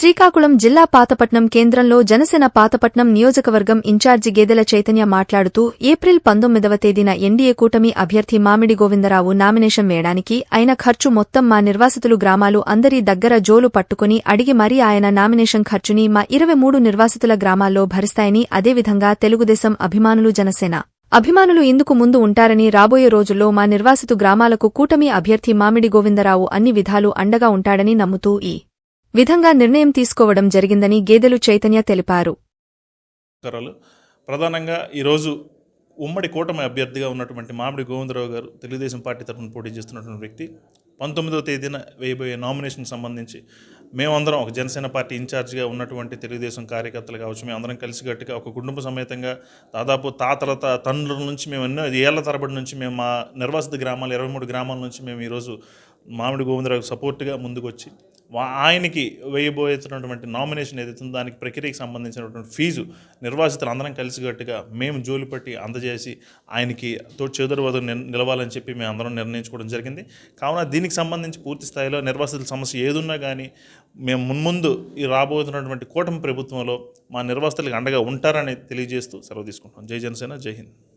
శ్రీకాకుళం జిల్లా పాతపట్నం కేంద్రంలో జనసేన పాతపట్నం నియోజకవర్గం ఇన్ఛార్జి గేదెల చైతన్య మాట్లాడుతూ ఏప్రిల్ పంతొమ్మిదవ తేదీన ఎన్డీఏ కూటమి అభ్యర్థి మామిడి గోవిందరావు నామినేషన్ వేయడానికి అయిన ఖర్చు మొత్తం మా నిర్వాసితులు గ్రామాలు అందరి దగ్గర జోలు పట్టుకుని అడిగి మరీ ఆయన నామినేషన్ ఖర్చుని మా ఇరవై మూడు నిర్వాసితుల గ్రామాల్లో భరిస్తాయని అదేవిధంగా తెలుగుదేశం అభిమానులు జనసేన అభిమానులు ఇందుకు ముందు ఉంటారని రాబోయే రోజుల్లో మా నిర్వాసితు గ్రామాలకు కూటమి అభ్యర్థి మామిడి గోవిందరావు అన్ని విధాలు అండగా ఉంటాడని నమ్ముతూ ఈ విధంగా నిర్ణయం తీసుకోవడం జరిగిందని గేదెలు చైతన్య తెలిపారు. ప్రధానంగా ఈరోజు ఉమ్మడి కూటమి అభ్యర్థిగా ఉన్నటువంటి మామిడి గోవిందరావు గారు తెలుగుదేశం పార్టీ తరఫున పోటీ చేస్తున్నటువంటి వ్యక్తి. పంతొమ్మిదవ తేదీన వేయబోయే నామినేషన్ సంబంధించి మేమందరం ఒక జనసేన పార్టీ ఇన్ఛార్జ్గా ఉన్నటువంటి తెలుగుదేశం కార్యకర్తలు కావచ్చు మేమందరం కలిసికట్టుగా ఒక కుటుంబ సమేతంగా దాదాపు తాతల తండ్రుల నుంచి మేము ఎన్నో ఏళ్ళ తరబడి నుంచి మేము మా నిర్వాసిత గ్రామాలు ఇరవై మూడు గ్రామాల నుంచి మేము ఈరోజు మామిడి గోవిందరావు సపోర్ట్గా ముందుకొచ్చి ఆయనకి వేయబోతున్నటువంటి నామినేషన్ ఏదైతే ఉందో దానికి ప్రక్రియకి సంబంధించినటువంటి ఫీజు నిర్వాసితులు అందరం కలిసికట్టుగా మేము జోలి పట్టి అందజేసి ఆయనకి తోడు చేదురు నిలవాలని చెప్పి మేము అందరం నిర్ణయించుకోవడం జరిగింది. కావున దీనికి సంబంధించి పూర్తి స్థాయిలో నిర్వాసితుల సమస్య ఏదున్నా కానీ మేము మున్ముందు ఈ రాబోతున్నటువంటి కూటమి ప్రభుత్వంలో మా నిర్వాసితులకు అండగా ఉంటారని తెలియజేస్తూ సెలవు తీసుకుంటాం జై జనసేన జై హింద్.